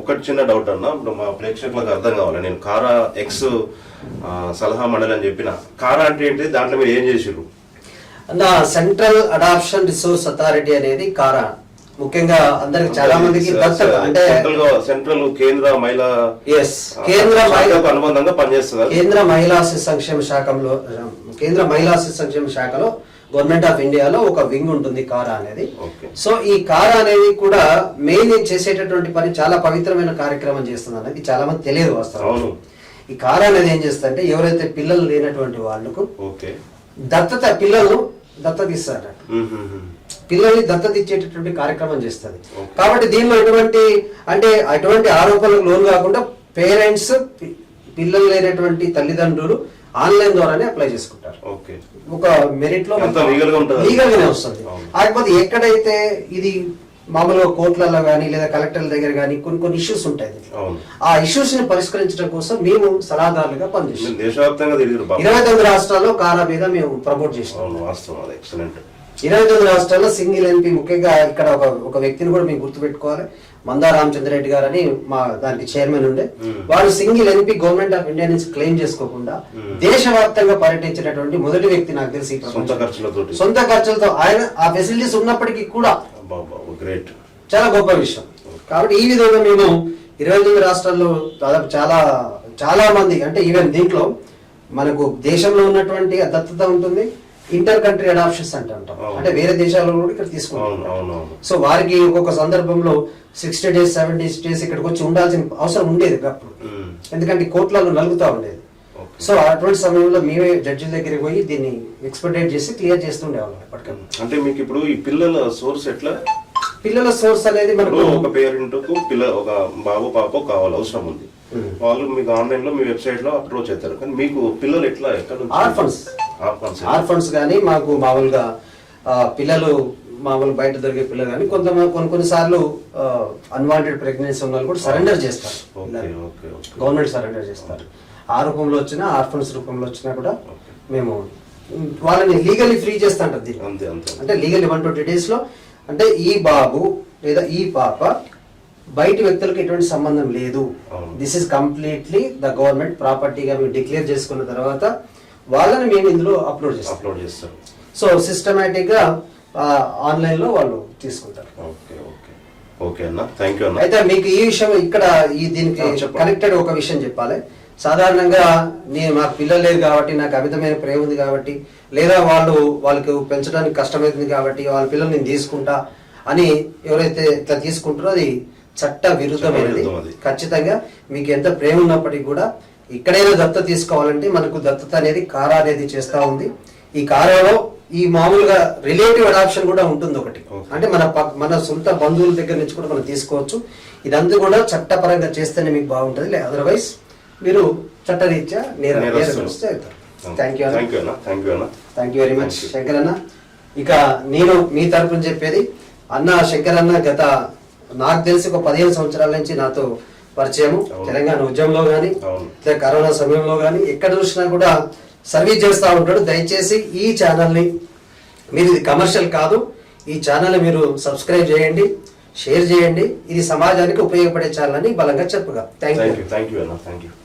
ఒకటి చిన్న డౌట్ అన్న. ఇప్పుడు మా ప్రేక్షకులకు అర్థం కావాలి. నేను కారా ఎక్స్ సలహా మండలి అని చెప్పిన. కారా అంటే ఏంటి? దాంట్లో మీరు ఏం చేసిర్రు? సెంట్రల్ అడాప్షన్ రిసోర్స్ అథారిటీ అనేది కారా. ముఖ్యంగా అందరికి చాలా మందికి దత్తత అంటే సెంట్రల్ కేంద్ర మహిళా ఎస్ కేంద్ర అనుబంధంగా పనిచేస్తుంది? కేంద్ర మహిళా శిశు సంక్షేమ శాఖలో కేంద్ర మహిళా శిశు సంక్షేమ శాఖలో గవర్నమెంట్ ఆఫ్ ఇండియాలో ఒక వింగ్ ఉంటుంది కారా అనేది. సో ఈ కారా అనేది కూడా మెయిన్ చేసేటటువంటి పని చాలా పవిత్రమైన కార్యక్రమం చేస్తుంది అనేది చాలా మంది తెలియదు అవును ఈ కారా అనేది ఏం చేస్తుందంటే ఎవరైతే పిల్లలు లేనటువంటి వాళ్ళకు దత్తత పిల్లలను దత్తత ఇస్తారు మ్మ్, మ్మ్, మ్మ్. పిల్లల్ని దత్తత ఇచ్చేటటువంటి కార్యక్రమం చేస్తుంది. కాబట్టి దీనిలో ఎటువంటి అంటే అటువంటి ఆరోపణలకు లోను కాకుండా పేరెంట్స్ పిల్లలు లేనటువంటి తల్లిదండ్రులు ఆన్లైన్ ద్వారానే అప్లై చేసుకుంటారు. ఒక మెరిట్లో? లీగల్ గానే వస్తుంది. కాకపోతే ఎక్కడైతే ఇది మామూలుగా కోర్టులలో కానీ లేదా కలెక్టర్ల దగ్గర కానీ కొన్ని కొన్ని ఇష్యూస్ ఉంటాయి ఆ ఇష్యూస్ని పరిష్కరించడం కోసం మేము సలహాదారులుగా పనిచేస్తాం. ఇరవై తొమ్మిది రాష్ట్రాల్లో కారా మీద మేము ప్రమోట్ చేసినాం ఇరవై తొమ్మిది రాష్ట్రాల్లో సింగిల్ ఎంపీ ముఖ్యంగా ఇక్కడ ఒక ఒక వ్యక్తిని కూడా మీకు గుర్తుపెట్టుకోవాలి. మందా రామచంద్రరెడ్డి గారు అని మా దానికి చైర్మన్ ఉండే. వాడు single MP government of India నుంచి క్లెయిమ్ చేసుకోకుండా. దేశవ్యాప్తంగా పర్యటించినటువంటి మొదటి వ్యక్తి నాకు తెలిసి సొంత ఖర్చులతో ఆయన ఆ ఫెసిలిటీస్ ఉన్నప్పటికీ కూడా చాలా గొప్ప విషయం. కాబట్టి ఈ విధంగా మేము ఇరవై తొమ్మిది రాష్ట్రాల్లో దాదాపు చాలా చాలా మంది అంటే ఈవెన్ దీంట్లో మనకు దేశంలో ఉన్నటువంటి దత్తత ఉంటుంది. ఇంటర్ కంట్రీ అడాప్షన్స్ అంటే అంటాం. వేరే దేశాలలో కూడా ఇక్కడ తీసుకుంటాం. సో వారికి ఒక్కొక్క సందర్భంలో సిక్స్టీ డేస్ సెవెంటీ డేస్ ఇక్కడికి వచ్చి ఉండాల్సిన అవసరం ఉండేది అప్పుడు. ఎందుకంటే కోర్టులలో నలుగుతా ఉండేది. సో అటువంటి సమయంలో మేమే జడ్జిల దగ్గరికి పోయి దీన్ని ఎక్స్పెక్టేట్ చేసి క్లియర్ చేస్తుండేవాళ్ళం ఎప్పటికప్పుడు. అంటే మీకు ఇప్పుడు ఈ పిల్లల సోర్స్ ఎట్లా? పిల్లల సోర్స్ అనేది మనకు ఒక పేరెంట్ పిల్ల ఒక బాబు పాప కావాలి అవసరం ఉంది. వాళ్ళు మీకు ఆన్లైన్లో మీ వెబ్సైట్లో అప్రోచ్ అవుతారు కానీ మీకు పిల్లలు ఎట్లా ఎక్కడ Orphans. ఆర్ఫన్స్. ఆర్ఫన్స్. కానీ మాకు మామూలుగా పిల్లలు మామూలు బయట దొరికే పిల్లలు కానీ కొంత కొన్ని కొన్నిసార్లు అన్వాంటెడ్ ప్రెగ్నెన్సీ ఉన్న వాళ్ళు కూడా సరెండర్ చేస్తారు. గవర్నమెంట్ సరెండర్ చేస్తారు. ఆ రూపంలో వచ్చినా ఆర్ఫన్స్ రూపంలో వచ్చినా కూడా. మేము వాళ్ళని లీగల్లీ ఫ్రీ అంతే అంతే అంటే లీగల్ వన్ ట్వంటీ డేస్లో అంటే ఈ బాబు లేదా ఈ పాప బయటి వ్యక్తులకు ఎటువంటి సంబంధం లేదు. This is completely the government ప్రాపర్టీగా మేము డిక్లేర్ చేసుకున్న తర్వాత వాళ్ళని మేము ఇందులో అప్లోడ్ చేస్తాం. అప్లోడ్ చేస్తారు. సో సిస్టమేటిక్గా ఆన్లైన్లో వాళ్ళు తీసుకుంటారు. ఓకే ఓకే ఓకే అన్న. థ్యాంక్ యూ అన్న. అయితే మీకు ఈ విషయం ఇక్కడ ఈ దీనికి. కనెక్టెడ్ ఒక విషయం చెప్పాలి. సాధారణంగా నేను నాకు పిల్లలు లేదు కాబట్టి నాకు అమితమైన ప్రేమ ఉంది కాబట్టి లేదా వాళ్ళు వాళ్ళకి పెంచడానికి కష్టమవుతుంది కాబట్టి వాళ్ళ పిల్లల్ని నేను తీసుకుంటా అని ఎవరైతే ఇట్లా తీసుకుంటారో అది చట్ట విరుద్ధమైనది. ఖచ్చితంగా మీకు ఎంత ప్రేమ ఉన్నప్పటికీ కూడా ఇక్కడైనా దత్త తీసుకోవాలంటే మనకు దత్తత అనేది కారా అనేది చేస్తా ఉంది. ఈ కారాలో ఈ మామూలుగా రిలేటివ్ అడాప్షన్ కూడా ఉంటుంది ఒకటి. అంటే మన మన సొంత బంధువుల దగ్గర నుంచి కూడా మనం తీసుకోవచ్చు. ఇదంతా కూడా చట్టపరంగా చేస్తేనే మీకు బాగుంటుంది. లే అదర్వైజ్ మీరు చట్టరీత్యా నేర. థ్యాంక్ యూ థ్యాంక్ యూ అన్న. Thank very much. శంకర్ అన్న ఇక నేను మీ తరపున చెప్పేది అన్న శంకర్ అన్న గత నాకు తెలిసి ఒక పదిహేను సంవత్సరాల నుంచి నాతో పరిచయము. అవును. తెలంగాణ ఉద్యమంలో కానీ. లేదా కరోనా సమయంలో కానీ ఎక్కడ చూసినా కూడా సర్వీస్ చేస్తూ ఉంటాడు. దయచేసి ఈ ఛానల్ని మీరు ఇది కమర్షియల్ కాదు. ఈ ఛానల్ని మీరు సబ్స్క్రైబ్ చేయండి షేర్ చేయండి. ఇది సమాజానికి ఉపయోగపడే ఛానల్ అని బలంగా చెప్పగా. Thank you thank you